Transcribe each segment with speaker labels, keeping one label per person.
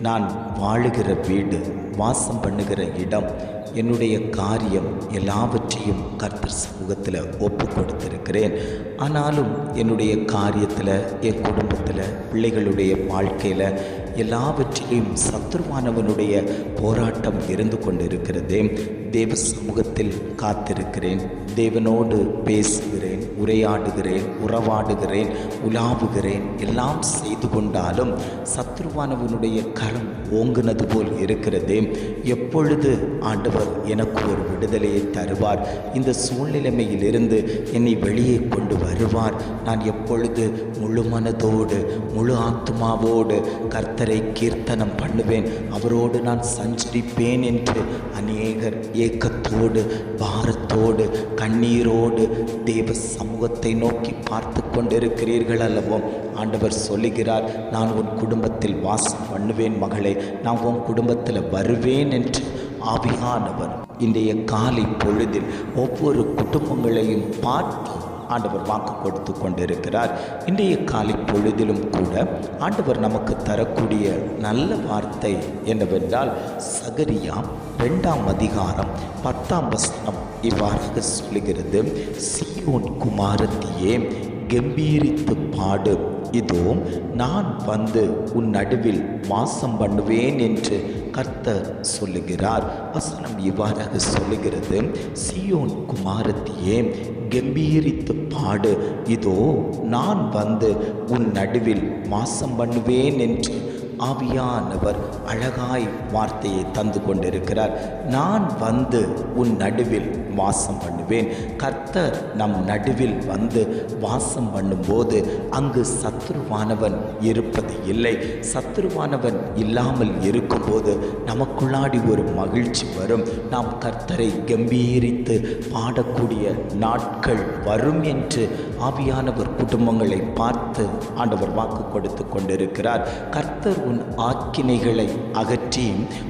Speaker 1: நான் வாழுகிற வீடு வாசம் பண்ணுகிற இடம் என்னுடைய காரியம் எல்லாவற்றையும் கர்த்தர் சமூகத்தில் ஒப்பு கொடுத்திருக்கிறேன் ஆனாலும் என்னுடைய காரியத்தில் என் குடும்பத்தில் பிள்ளைகளுடைய வாழ்க்கையில் எல்லாவற்றிலையும் சத்துருவானவனுடைய போராட்டம் இருந்து கொண்டிருக்கிறதே. தேவ சமூகத்தில் காத்திருக்கிறேன். தேவனோடு பேசுகிறேன். உரையாடுகிறேன் உறவாடுகிறேன் உலாவுகிறேன். எல்லாம் செய்து கொண்டாலும் சத்ருவானவனுடைய கரம் ஓங்குனது போல் இருக்கிறதே. எப்பொழுது ஆண்டவர் எனக்கு ஒரு விடுதலையை தருவார்? இந்த சூழ்நிலைமையிலிருந்து என்னை வெளியே கொண்டு வருவார். நான் எப்பொழுது முழு மனதோடு முழு ஆத்மாவோடு கர்த்தரை கீர்த்தனம் பண்ணுவேன் அவரோடு நான் சஞ்சரிப்பேன் என்று அநேகர் ஏக்கத்தோடு பாரத்தோடு கண்ணீரோடு தேவ சமூகத்தை நோக்கி பார்த்து கொண்டிருக்கிறீர்கள் அல்லவோ? ஆண்டவர் சொல்லுகிறார் நான் உன் குடும்பத்தில் வாசம் பண்ணுவேன் மகளே நான் உன் குடும்பத்தில் வருவேன் என்று ஆவியானவர் இன்றைய காலை பொழுதில் ஒவ்வொரு குடும்பங்களையும் பார்த்து ஆண்டவர் வாக்கு கொடுத்து கொண்டிருக்கிறார். இன்றைய காலை பொழுதிலும் கூட ஆண்டவர் நமக்கு தரக்கூடிய நல்ல வார்த்தை என்னவென்றால் சகரியா ரெண்டாம் அதிகாரம் பத்தாம் வசனம் இவ்வாறாக சொல்லுகிறது. சியோன் குமாரத்தியே கம்பீரித்து பாடு. இதோ நான் வந்து உன் நடுவில் வாசம் பண்ணுவேன் என்று கர்த்தர் சொல்லுகிறார். வசனம் இவ்வாறாக சொல்லுகிறது. சியோன் குமாரத்தியே கம்பீரித்து பாடு. இதோ நான் வந்து உன் நடுவில் வாசம் பண்ணுவேன் என்று ஆவியானவர் அழகாய் வார்த்தையை தந்து கொண்டிருக்கிறார். நான் வந்து உன் நடுவில் வாசம் பண்ணுவேன். கர்த்தர் நம் நடுவில் வந்து வாசம் பண்ணும்போது அங்கு சத்ருவானவன் இருப்பது இல்லை. சத்ருவானவன் இல்லாமல் இருக்கும்போது நமக்குள்ளாடி ஒரு மகிழ்ச்சி வரும். நாம் கர்த்தரை கம்பீரித்து பாடக்கூடிய நாட்கள் வரும் என்று ஆவியானவர் குடும்பங்களை பார்த்து ஆண்டவர் வாக்கு கொடுத்து கொண்டிருக்கிறார். கர்த்தர் உன் ஆக்கினைகளை அகற்றி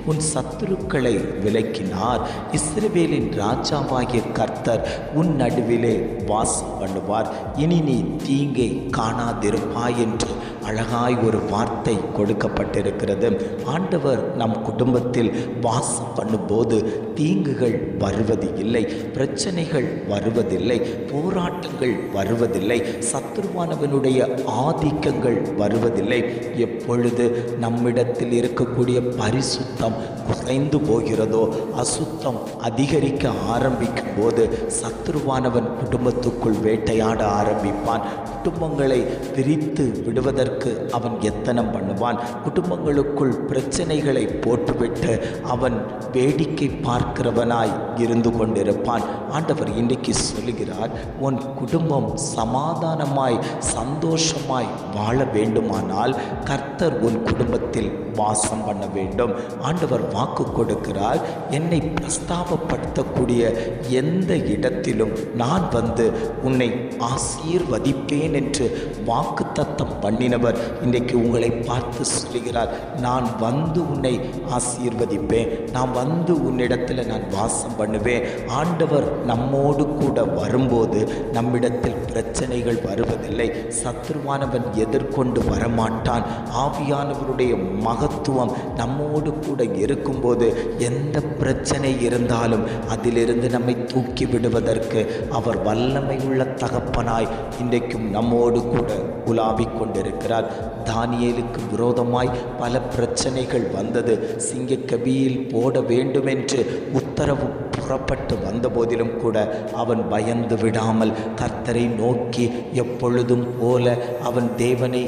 Speaker 1: உன் சத்துருக்களை விலக்கினார். இஸ்ரவேலின் ராஜாவாகிய கர்த்தர் உன் நடுவிலே வாசம் பண்ணுவார். இனி நீ தீங்கை காணாதிருப்பாய் என்று அழகாய் ஒரு வார்த்தை கொடுக்கப்பட்டிருக்கிறது. ஆண்டவர் நம் குடும்பத்தில் வாசம் பண்ணும்போது தீங்குகள் வருவது இல்லை பிரச்சனைகள் வருவதில்லை போராட்டங்கள் வருவதில்லை சத்துருவானவனுடைய ஆதிக்கங்கள் வருவதில்லை. எப்பொழுது நம்மிடத்தில் இருக்கக்கூடிய பரிசுத்தம் குறைந்து போகிறதோ அசுத்தம் அதிகரிக்க ஆரம்பிக்கும் போது சத்துருவானவன் குடும்பத்துக்குள் வேட்டையாட ஆரம்பிப்பான். குடும்பங்களை பிரித்து விடுவதற்கு அவன் எத்தனம் பண்ணுவான்? குடும்பங்களுக்குள் பிரச்சனைகளை போட்டுவிட்டு அவன் வேடிக்கை பார்க்கிறவனாய் இருந்து கொண்டிருப்பான். ஆண்டவர் இன்றைக்கு சொல்லுகிறார் உன் குடும்பம் சமாதானமாய் சந்தோஷமாய் வாழ வேண்டுமானால் கர்த்தர் உன் குடும்பத்தில் வாசம் பண்ண வேண்டும். ஆண்டவர் வாக்கு கொடுக்கிறார் என்னை பிரஸ்தாபப்படுத்தக்கூடிய எந்த இடத்திலும் நான் வந்து உன்னை ஆசீர்வதிப்பேன் என்று வாக்கு தத்தம் பண்ணினவர் இன்றைக்கு உங்களை பார்த்து சொல்கிறார் நான் வந்து உன்னை ஆசீர்வதிப்பேன். நான் வந்து உன்னிடத்தில் நான் வாசம் பண்ணுவேன். ஆண்டவர் நம்மோடு கூட வரும்போது நம்மிடத்தில் பிரச்சனைகள் வருவதில்லை. சத்ருவானவன் எதிர்கொண்டு வரமாட்டான். ஆவியானவருடைய மகத்துவம் நம்மோடு கூட இருக்கும்போது எந்த பிரச்சனை இருந்தாலும் அதிலிருந்து நம்மை தூக்கி விடுவதற்கு அவர் வல்லமையுள்ள தகப்பனாய் இன்றைக்கும் நம்மோடு கூட உலாவிக் கொண்டிருக்கிறார். தானியலுக்கு விரோதமாய் பல பிரச்சனைகள் வந்தது. சிங்கக்கபியில் போட வேண்டுமென்று உத்தரவு புறப்பட்டு வந்தபோதிலும் கூட அவன் பயந்து விடாமல் கர்த்தரை நோக்கி எப்பொழுதும் போல அவன் தேவனை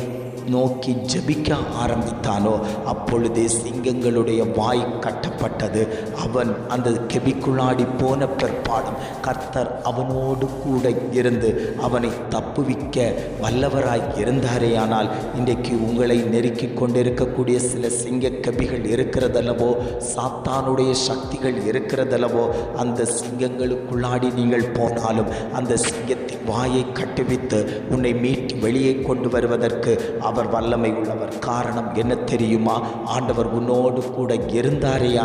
Speaker 1: நோக்கி ஜபிக்க ஆரம்பித்தானோ அப்பொழுதே சிங்கங்களுடைய வாய் கட்டப்பட்டது அவன் அந்த கெபிக்குள்ளாடி போன பிற்பாடும் கர்த்தர் அவனோடு கூட இருந்து அவனை தப்புவிக்க வல்லவராய் இருந்தாரேயானால் இன்றைக்கு உங்களை நெருக்கி கொண்டிருக்கக்கூடிய சில சிங்க கபிகள் இருக்கிறதல்லவோ சாத்தானுடைய சக்திகள் இருக்கிறதல்லவோ அந்த சிங்கங்களுக்குள்ளாடி நீங்கள் போனாலும் அந்த சிங்கத்தின் வாயை கட்டுவித்து உன்னை மீட்டு வெளியே கொண்டு வருவதற்கு அவர் வல்லமை உள்ளவர். காரணம் என்ன தெரியுமா? ஆண்டவர் உன்னோடு கூட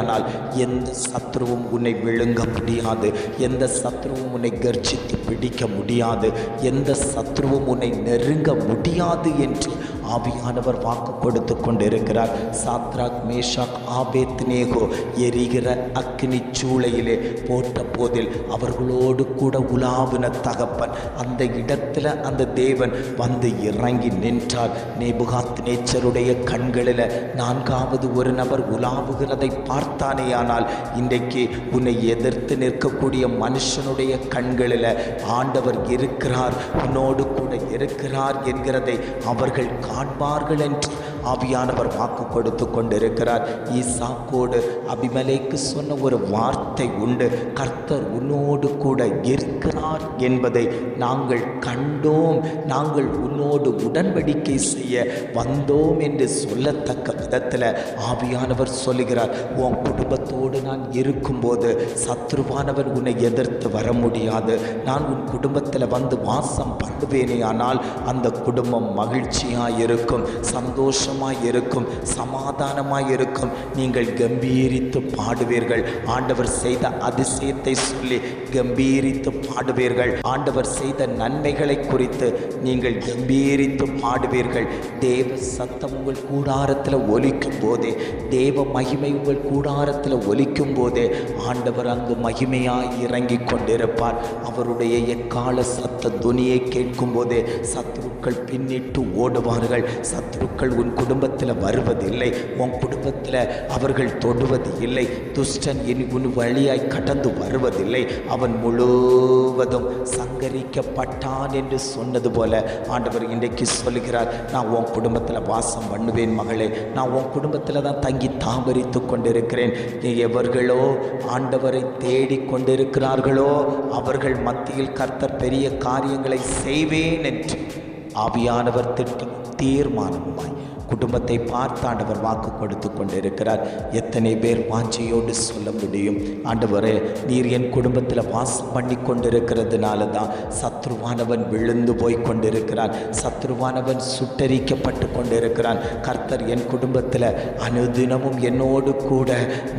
Speaker 1: இருந்தாரேயானால் எந்த சத்ருவும் உன்னை விழுங்க முடியாது. எந்த சத்ருவும் உன்னை கர்ஜித்து பிடிக்க முடியாது. எந்த சத்ருவும் உன்னை நெருங்க முடியாது என்று ஆவியானவர் வாக்கு கொடுத்து கொண்டிருக்கிறார். சாத்ராக் மேஷாக் ஆபேத் நேகோ எரிகிற அக்னி சூளையிலே போட்ட போதில் அவர்களோடு கூட உலாவின தகப்பன் அந்த இடத்துல அந்த தேவன் வந்து இறங்கி நின்றார். நேபுகாத் நேச்சருடைய கண்களில் நான்காவது ஒரு நபர் உலாவுகிறதை பார்த்து பார்த்தானேயானால் இன்றைக்கு உன்னை எதிர்த்து நிற்கக்கூடிய மனுஷனுடைய கண்களில் ஆண்டவர் இருக்கிறார் உன்னோடு கூட இருக்கிறார் என்கிறதை அவர்கள் காண்பார்கள் என்று ஆவியானவர் வாக்கு கொடுத்து கொண்டிருக்கிறார். ஈசாக்கோடு அபிமலைக்கு சொன்ன ஒரு வார்த்தை உண்டு. கர்த்தர் உன்னோடு கூட இருக்கிறார் என்பதை நாங்கள் கண்டோம். நாங்கள் உன்னோடு உடன்படிக்கை செய்ய வந்தோம் என்று சொல்லத்தக்க விதத்தில் ஆவியானவர் சொல்லுகிறார். உன் குடும்பத்தோடு நான் இருக்கும்போது சத்ருவானவர் உன்னை எதிர்த்து வர முடியாது. நான் உன் குடும்பத்தில் வந்து வாசம் பண்ணுவேனே ஆனால் அந்த குடும்பம் மகிழ்ச்சியாக இருக்கும் சந்தோஷம் சந்தோஷமாக இருக்கும் சமாதானமாக இருக்கும் நீங்கள் கம்பீரித்து பாடுவீர்கள். ஆண்டவர் செய்த அதிசயத்தை சொல்லி கம்பீரித்து பாடுவீர்கள். ஆண்டவர் செய்த நன்மைகளை குறித்து நீங்கள் கம்பீரித்து பாடுவீர்கள். தேவ சத்தம் உங்கள் கூடாரத்தில் ஒலிக்கும் போதே தேவ மகிமை உங்கள் கூடாரத்தில் ஒலிக்கும் போதே ஆண்டவர் அங்கு மகிமையாய் இறங்கி கொண்டிருப்பார். அவருடைய எக்கால சத்த துனியை கேட்கும் போதே சத்துருக்கள் பின்னிட்டு ஓடுவார்கள். சத்துருக்கள் உன் குடும்பத்தில் வருவதில்லை. உன் குடும்பத்தில் அவர்கள் தொடுவது இல்லை துஷ்டன் இனி உன் வழியாய் கடந்து வருவதில்லை. அவன் முழுவதும் சங்கரிக்கப்பட்டான் என்று சொன்னது போல ஆண்டவர் இன்றைக்கு சொல்லுகிறார் நான் உன் குடும்பத்தில் வாசம் பண்ணுவேன் மகளே. நான் உன் குடும்பத்தில் தான் தங்கி தாமரித்து கொண்டிருக்கிறேன். எவர்களோ ஆண்டவரை தேடி கொண்டிருக்கிறார்களோ அவர்கள் மத்தியில் கர்த்தர் பெரிய காரியங்களை செய்வேன் என்று. ஆவியானவர் திட்டி தீர்மானமுமாய் குடும்பத்தை பார்த்து ஆண்டவர் வாக்கு கொடுத்து கொண்டிருக்கிறார். எத்தனை பேர் வாஞ்சையோடு சொல்ல முடியும்? ஆண்டவரே நீர் என் குடும்பத்தில் வாசம் பண்ணி கொண்டிருக்கிறதுனால தான் சத்ருவானவன் விழுந்து போய் கொண்டிருக்கிறான். சத்ருவானவன் சுட்டரிக்கப்பட்டு கொண்டிருக்கிறான். கர்த்தர் என் குடும்பத்தில் அனுதினமும் என்னோடு கூட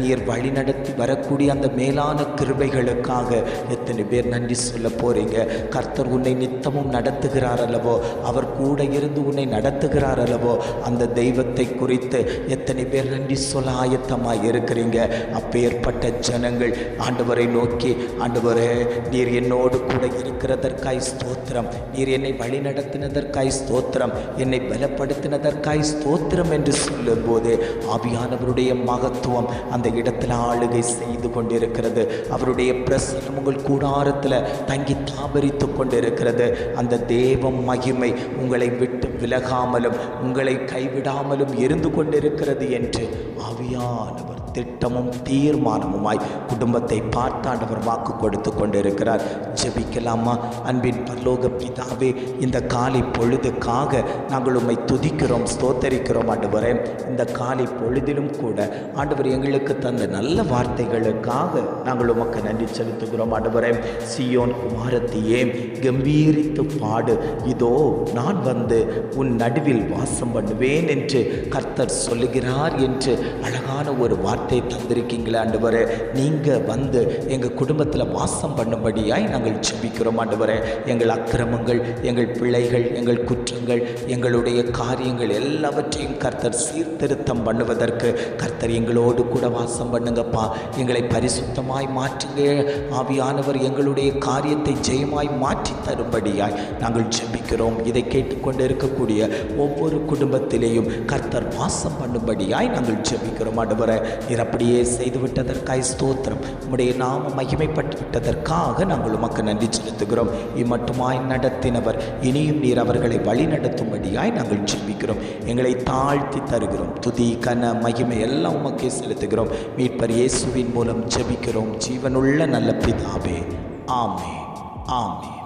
Speaker 1: நீர் வழிநடத்தி வரக்கூடிய அந்த மேலான கிருபைகளுக்காக எத்தனை பேர் நன்றி சொல்ல போகிறீங்க கர்த்தர் உன்னை நித்தமும் நடத்துகிறார் அல்லவோ? அவர் கூட இருந்து உன்னை நடத்துகிறார் அல்லவோ? அந்த தெய்வத்தை குறித்து எத்தனை பேர் நன்றி சொல்ல ஆயத்தமாக இருக்கிறீங்க? அப்பேற்பட்ட ஜனங்கள் ஆண்டவரை நோக்கி ஆண்டவரே நீர் என்னோடு கூட இருக்கிறதற்காய் ஸ்தோத்திரம். நீர் என்னை வழி நடத்தினதற்காய் ஸ்தோத்திரம். என்னை பலப்படுத்தினதற்காய் ஸ்தோத்திரம் என்று சொல்லும்போது ஆவியானவருடைய மகத்துவம் அந்த இடத்துல ஆளுகை செய்து கொண்டிருக்கிறது. அவருடைய பிரசனம் உங்கள் கூடாரத்தில் தங்கி தாபரித்து கொண்டிருக்கிறது. அந்த தேவ மகிமை உங்களை விட்டு விலகாமலும் உங்களை கைவிடாமலும் இருந்து கொண்டிருக்கிறது என்று ஆவியானவர் திட்டமும் தீர்மானமுமாய் குடும்பத்தை பார்த்தாண்டவர் வாக்கு கொடுத்து கொண்டிருக்கிறார். ஜெபிக்கலாமா? அன்பின் பரலோக பிதாவே இந்த காலை பொழுதுக்காக நாங்கள் உம்மை துதிக்கிறோம் ஸ்தோத்தரிக்கிறோம் ஆண்டவரே. இந்த காலை பொழுதிலும் கூட ஆண்டவர் எங்களுக்கு தந்த நல்ல வார்த்தைகளுக்காக நாங்கள் உமக்கு நன்றி செலுத்துகிறோம் ஆண்டவரே. சியோன் குமாரத்தையே கம்பீரித்து பாடு. இதோ நான் வந்து உன் நடுவில் வாசம் பண்ணுவேன் என்று கர்த்தர் சொல்லுகிறார் என்று அழகான ஒரு வார்த்தை தந்திருக்கீங்களே ஆண்டவரே. நீங்கள் வந்து எங்கள் குடும்பத்தில் வாசம் பண்ணும்படியாய் நாங்கள் ஜெபிக்கிறோம் ஆண்டவரே. எங்கள் அக்கிரமங்கள் எங்கள் பிள்ளைகள் எங்கள் குற்றங்கள் எங்களுடைய காரியங்கள் எல்லாவற்றையும் கர்த்தர் சீர்திருத்தம் பண்ணுவதற்கு கர்த்தர் எங்களோடு கூட வாசம் பண்ணுங்கப்பா. எங்களை பரிசுத்தமாய் மாற்றுங்க. ஆவியானவர் எங்களுடைய காரியத்தை ஜெயமாய் மாற்றி தரும்படியாய் நாங்கள் ஜெபிக்கிறோம். இதை கேட்டுக்கொண்டு இருக்கக்கூடிய ஒவ்வொரு குடும்பத்திலேயும் கர்த்தர் வாசம் பண்ணும்படியாய் நாங்கள் ஜெபிக்கிறோம் ஆண்டவரை. நீர் அப்படியே செய்துவிட்டதற்காய் ஸ்தோத்திரம். உம்முடைய நாம மகிமைப்பட்டு விட்டதற்காக நாங்கள் உமக்கு நன்றி செலுத்துகிறோம். இம்மட்டுமாய் நடத்தினவர். இனியும் நீர் அவர்களை வழி நடத்தும்படியாய் நாங்கள் ஜெபிக்கிறோம். எங்களை தாழ்த்தி தருகிறோம். துதி கன மகிமை எல்லாம் உமக்கே செலுத்துகிறோம். மீட்பர் இயேசுவின் மூலம் ஜெபிக்கிறோம். ஜீவனுள்ள நல்ல பிதாவே. ஆமே ஆமே